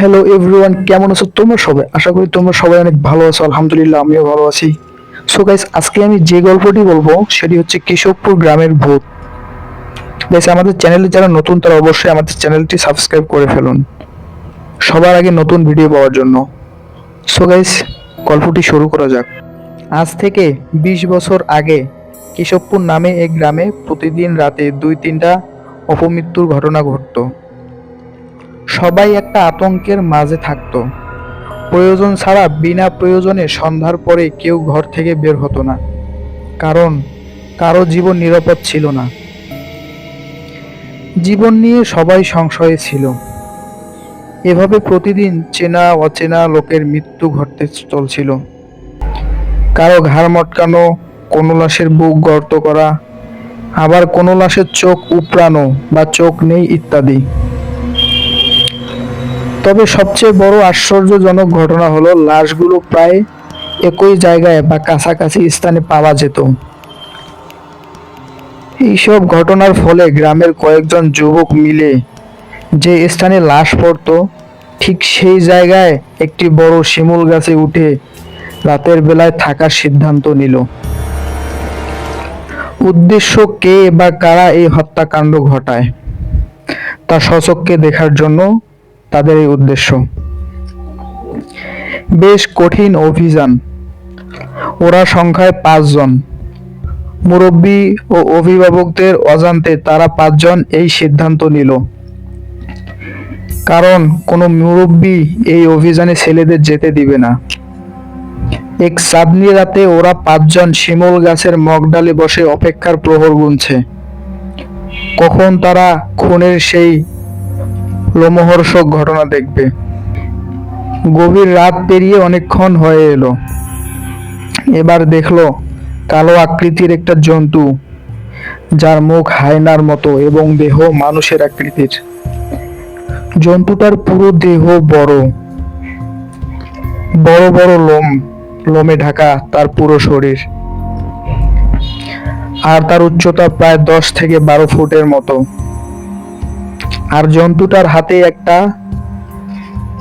Hello everyone কেমন আছো তোমরা সবাই? আশা করি তোমরা সবাই অনেক ভালো আছো, আলহামদুলিল্লাহ আমিও ভালো আছি। সো গাইস আজকে আমি যে গল্পটি বলব, সেটি হচ্ছে কেশবপুর গ্রামের ভূত। গাইস আমাদের চ্যানেলে যারা নতুন, তারা অবশ্যই আমাদের চ্যানেলটি সাবস্ক্রাইব করে ফেলুন। সবার আগে নতুন ভিডিও পাওয়ার জন্য। সো গাইস গল্পটি শুরু করা যাক। আজ থেকে বিশ বছর আগে কেশবপুর নামে এক গ্রামে প্রতিদিন রাতে দুই তিনটা অপমৃত্যুর ঘটনা ঘটতো। সবাই একটা আতঙ্কের মাঝে থাকতো। প্রয়োজন ছাড়া বিনা প্রয়োজনে সন্ধ্যার পরে কেউ ঘর থেকে বের হতো না। কারণ, কারও জীবন নিরাপদ ছিল না। জীবন নিয়ে সবাই সংশয়ে ছিল। এভাবে প্রতিদিন চেনা, অচেনা লোকের মৃত্যু ঘটতে চলছিল। কারও ঘাড় মটকানো, কোনো লাশের বুক গর্ত করা, আবার কোনো লাশের চোখ উপড়ানো বা চোখ নেই ইত্যাদি। তবে সবচেয়ে বড় আশ্চর্যজনক ঘটনা হলো, লাশগুলো প্রায় একই জায়গায় বা কাছাকাছি স্থানে পাওয়া যেত। এইসব ঘটনার ফলে গ্রামের কয়েকজন যুবক মিলে যে স্থানে লাশ পড়তো, ঠিক সেই জায়গায় একটি বড় শিমুল গাছে উঠে রাতের বেলায় থাকার সিদ্ধান্ত নিল। উদ্দেশ্য কে বা কারা এই হত্যাকাণ্ড ঘটায়, তা সচককে দেখার জন্য তাদের এই উদ্দেশ্য। বেশ কঠিন অভিযান। ওরা সংখ্যায় পাঁচজন। মুরব্বী ও অভিভাবকদের অজান্তে তারা পাঁচজন এই সিদ্ধান্ত নিল। কারণ কোনো মুরব্বী এই অভিযানে ছেলেদের যেতে দিবে না। এক চাঁদনি রাতে ওরা পাঁচজন শিমল গাছের মগডালে বসে অপেক্ষার প্রহর গুনছে। কখন তারা খুনের সেই লোমহর্ষক ঘটনা দেখবে। গভীর রাত পেরিয়ে অনেকক্ষণ হয়ে এলো। এবার দেখল কালো আকৃতির একটা জন্তু, যার মুখ হায়নার মতো এবং দেহ মানুষের আকৃতির। জন্তুটার পুরো দেহ বড়। বড় বড় লোম, লোমে ঢাকা তার পুরো শরীর। আর তার উচ্চতা প্রায় দশ থেকে বারো ফুটের মতো। আর জন্তুটার হাতে একটা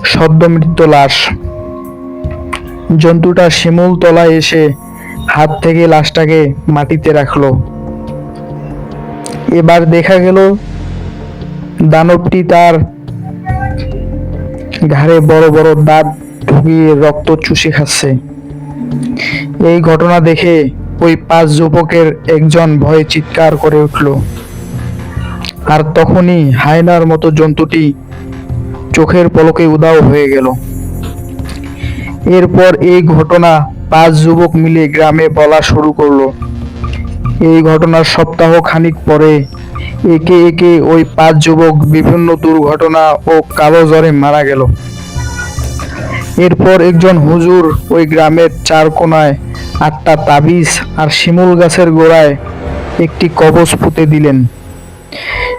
সদ্যমৃত লাশ। জন্তুটা শিমুল তলায় এসে হাত থেকে লাশটাকে মাটিতে রাখল। এবার দেখা গেল দানবটি তার ঘাড়ে বড় বড় দাঁত ঢুকিয়ে রক্ত চুষে খাচ্ছে। এই ঘটনা দেখে ওই পাঁচ যুবকের একজন ভয়ে চিৎকার করে উঠল। আর তখনই হায়নার মতো জন্তুটি চোখের পলকে উদাও হয়ে গেল। এরপর এই ঘটনা পাঁচ যুবক মিলে গ্রামে বলা শুরু করল। এই ঘটনার সপ্তাহ খানিক পরে একে একে ওই পাঁচ যুবক বিভিন্ন দুর্ঘটনা ও কালো জ্বরে মারা গেল। এরপর একজন হুজুর ওই গ্রামের চার কোনায় আটটা তাবিজ আর শিমুল গাছের গোড়ায় একটি কবচ পুঁতে দিলেন।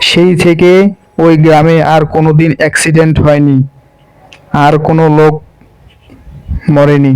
সেই থেকে ওই গ্রামে আর কোনো দিন অ্যাক্সিডেন্ট হয়নি। আর কোনো লোক মরেনি।